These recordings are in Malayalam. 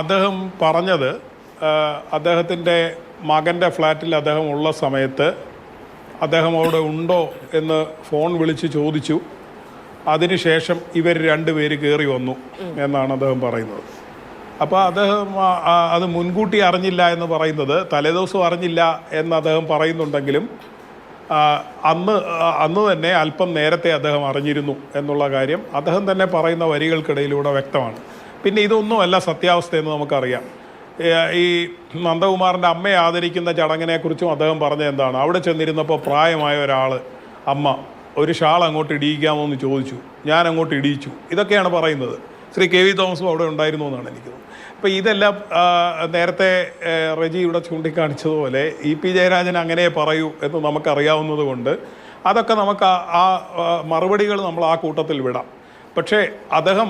അദ്ദേഹം പറഞ്ഞത് അദ്ദേഹത്തിന്റെ മകന്റെ ഫ്ലാറ്റിൽ അദ്ദേഹം ഉള്ള സമയത്ത് അദ്ദേഹം അവിടെ ഉണ്ടോ എന്ന് ഫോൺ വിളിച്ച് ചോദിച്ചു. അതിനുശേഷം ഇവർ രണ്ടുപേര് കയറി വന്നു എന്നാണ് അദ്ദേഹം പറയുന്നത്. അപ്പോൾ അദ്ദേഹം അത് മുൻകൂട്ടി അറിഞ്ഞില്ല എന്ന് പറയുന്നത് തലേദിവസം അറിഞ്ഞില്ല എന്ന് അദ്ദേഹം പറയുന്നുണ്ടെങ്കിലും അന്ന് അന്ന് തന്നെ അല്പം നേരത്തെ അദ്ദേഹം അറിഞ്ഞിരുന്നു എന്നുള്ള കാര്യം അദ്ദേഹം തന്നെ പറയുന്ന വരികൾക്കിടയിലൂടെ വ്യക്തമാണ്. പിന്നെ ഇതൊന്നുമല്ല സത്യാവസ്ഥയെന്ന് നമുക്കറിയാം. ഈ നന്ദകുമാറിന്റെ അമ്മയെ ആദരിക്കുന്ന ചടങ്ങിനെക്കുറിച്ചും അദ്ദേഹം പറഞ്ഞത് എന്താണ്? അവിടെ ചെന്നിരുന്നപ്പോൾ പ്രായമായ ഒരാൾ അമ്മ ഒരു ഷാൾ അങ്ങോട്ട് ഇടിയിക്കാമോ എന്ന് ചോദിച്ചു. ഞാൻ അങ്ങോട്ട് ഇടിയിച്ചു. ഇതൊക്കെയാണ് പറയുന്നത്. ശ്രീ കെ വി തോമസും അവിടെ ഉണ്ടായിരുന്നു എന്നാണ് എനിക്ക് തോന്നുന്നത്. അപ്പോൾ ഇതെല്ലാം നേരത്തെ റജി ഇവിടെ ചൂണ്ടിക്കാണിച്ചതുപോലെ ഇ പി ജയരാജൻ അങ്ങനെ പറയൂ എന്ന് നമുക്കറിയാവുന്നത് കൊണ്ട് അതൊക്കെ നമുക്ക് ആ മറുപടികൾ നമ്മൾ ആ കൂട്ടത്തിൽ വിടാം. പക്ഷേ അദ്ദേഹം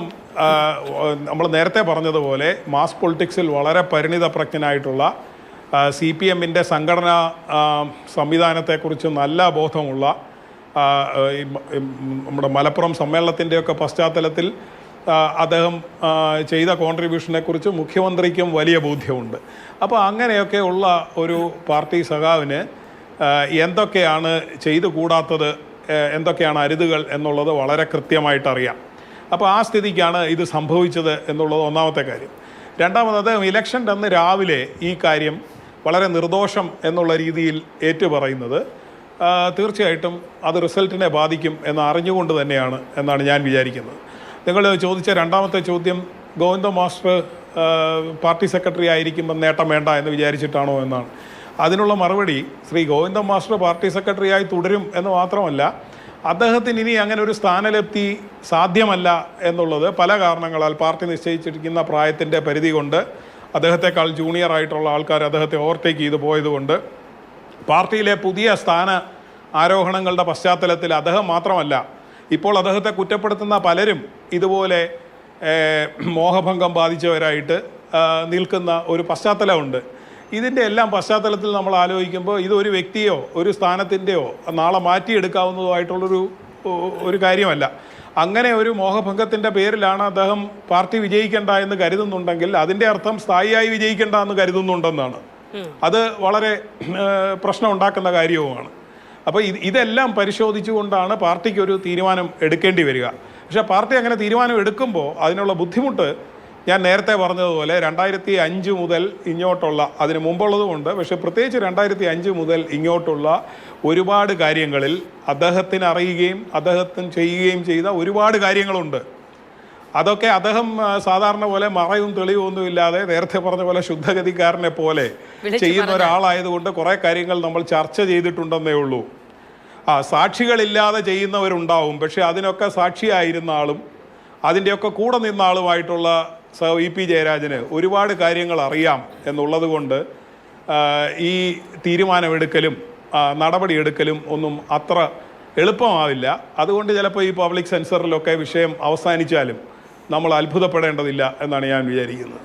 നമ്മൾ നേരത്തെ പറഞ്ഞതുപോലെ മാസ് പൊളിറ്റിക്സിൽ വളരെ പരിണിതപ്രജ്ഞനായിട്ടുള്ള സി പി എമ്മിന്റെ സംഘടനാ സംവിധാനത്തെക്കുറിച്ച് നല്ല ബോധമുള്ള നമ്മുടെ മലപ്പുറം സമ്മേളനത്തിന്റെയൊക്കെ പശ്ചാത്തലത്തിൽ അദ്ദേഹം ചെയ്ത കോൺട്രിബ്യൂഷനെക്കുറിച്ച് മുഖ്യമന്ത്രിക്കും വലിയ ബോധ്യമുണ്ട്. അപ്പോൾ അങ്ങനെയൊക്കെ ഉള്ള ഒരു പാർട്ടി സഖാവിന് എന്തൊക്കെയാണ് ചെയ്തു കൂടാത്തത് എന്തൊക്കെയാണ് അരുതുകൾ എന്നുള്ളത് വളരെ കൃത്യമായിട്ട് അറിയാം അപ്പോൾ ആ സ്ഥിതിക്കാണ് ഇത് സംഭവിച്ചത് എന്നുള്ളത് ഒന്നാമത്തെ കാര്യം. രണ്ടാമത് ഇലക്ഷൻ അന്ന് രാവിലെ ഈ കാര്യം വളരെ നിർദോഷം എന്നുള്ള രീതിയിൽ ഏറ്റുപറയുന്നത്. തീർച്ചയായിട്ടും അത് റിസൾട്ടിനെ ബാധിക്കും എന്ന് അറിഞ്ഞുകൊണ്ട് തന്നെയാണ് എന്നാണ് ഞാൻ വിചാരിക്കുന്നത്. നിങ്ങൾ ചോദിച്ച രണ്ടാമത്തെ ചോദ്യം ഗോവിന്ദ മാസ്റ്റർ പാർട്ടി സെക്രട്ടറി ആയിരിക്കുമ്പോൾ നേട്ടം വേണ്ട എന്ന് വിചാരിച്ചിട്ടാണോ എന്നാണ്. അതിനുള്ള മറുപടി ശ്രീ ഗോവിന്ദ മാസ്റ്റർ പാർട്ടി സെക്രട്ടറിയായി തുടരും എന്ന് മാത്രമല്ല അദ്ദേഹത്തിന് ഇനി അങ്ങനെ ഒരു സ്ഥാനലബ്ധി സാധ്യമല്ല എന്നുള്ളത് പല കാരണങ്ങളാൽ പാർട്ടി നിശ്ചയിച്ചിരിക്കുന്ന പ്രായത്തിന്റെ പരിധി കൊണ്ട് അദ്ദേഹത്തെക്കാൾ ജൂനിയർ ആയിട്ടുള്ള ആൾക്കാർ അദ്ദേഹത്തെ ഓവർടേക്ക് ചെയ്തു പോയതുകൊണ്ട് പാർട്ടിയിലെ പുതിയ സ്ഥാന ആരോഹണങ്ങളുടെ പശ്ചാത്തലത്തിൽ അദ്ദേഹം മാത്രമല്ല ഇപ്പോൾ അദ്ദേഹത്തെ കുറ്റപ്പെടുത്തുന്ന പലരും ഇതുപോലെ മോഹഭംഗം ബാധിച്ചവരായിട്ട് നിൽക്കുന്ന ഒരു പശ്ചാത്തലമുണ്ട്. ഇതിന്റെ എല്ലാം പശ്ചാത്തലത്തിൽ നമ്മൾ ആലോചിക്കുമ്പോൾ ഒരു വ്യക്തിയോ ഒരു സ്ഥാനത്തിന്റെയോ നാളെ മാറ്റിയെടുക്കാവുന്നതോ ആയിട്ടുള്ളൊരു ഒരു കാര്യമല്ല. അങ്ങനെ ഒരു മോഹഭംഗത്തിന്റെ പേരിലാണ് അദ്ദേഹം പാർട്ടി വിജയിക്കേണ്ട എന്ന് കരുതുന്നുണ്ടെങ്കിൽ അതിന്റെ അർത്ഥം സ്ഥായിയായി വിജയിക്കേണ്ട എന്ന് കരുതുന്നുണ്ടെന്നാണ്. അത് വളരെ പ്രശ്നം ഉണ്ടാക്കുന്ന കാര്യവുമാണ്. അപ്പോൾ ഇത് ഇതെല്ലാം പരിശോധിച്ചുകൊണ്ടാണ് പാർട്ടിക്ക് ഒരു തീരുമാനം എടുക്കേണ്ടി വരിക. പക്ഷേ പാർട്ടി അങ്ങനെ തീരുമാനം എടുക്കുമ്പോൾ അതിനുള്ള ബുദ്ധിമുട്ട് ഞാൻ നേരത്തെ പറഞ്ഞതുപോലെ രണ്ടായിരത്തി അഞ്ച് മുതൽ ഇങ്ങോട്ടുള്ള അതിന് മുമ്പുള്ളതുമുണ്ട് പക്ഷേ പ്രത്യേകിച്ച് രണ്ടായിരത്തി അഞ്ച് മുതൽ ഇങ്ങോട്ടുള്ള ഒരുപാട് കാര്യങ്ങളിൽ അദ്ദേഹത്തിന് അറിയുകയും അദ്ദേഹത്തിന് ചെയ്യുകയും ചെയ്ത ഒരുപാട് കാര്യങ്ങളുണ്ട്. അതൊക്കെ അദ്ദേഹം സാധാരണ പോലെ മറയും തെളിവും ഒന്നും ഇല്ലാതെ നേരത്തെ പറഞ്ഞ പോലെ ശുദ്ധഗതിക്കാരനെ പോലെ ചെയ്യുന്ന ഒരാളായതുകൊണ്ട് കുറേ കാര്യങ്ങൾ നമ്മൾ ചർച്ച ചെയ്തിട്ടുണ്ടെന്നേ ഉള്ളൂ. ആ സാക്ഷികളില്ലാതെ ചെയ്യുന്നവരുണ്ടാവും പക്ഷെ അതിനൊക്കെ സാക്ഷിയായിരുന്ന ആളും അതിന്റെയൊക്കെ കൂടെ നിന്ന ആളുമായിട്ടുള്ള സ ഇ പി ജയരാജന് ഒരുപാട് കാര്യങ്ങൾ അറിയാം എന്നുള്ളത് കൊണ്ട് ഈ തീരുമാനമെടുക്കലും നടപടിയെടുക്കലും ഒന്നും അത്ര എളുപ്പമാവില്ല. അതുകൊണ്ട് ചിലപ്പോൾ ഈ പബ്ലിക് സെൻസറിലൊക്കെ വിഷയം അവസാനിച്ചാലും നമ്മൾ അത്ഭുതപ്പെടേണ്ടതില്ല എന്നാണ് ഞാൻ വിചാരിക്കുന്നത്.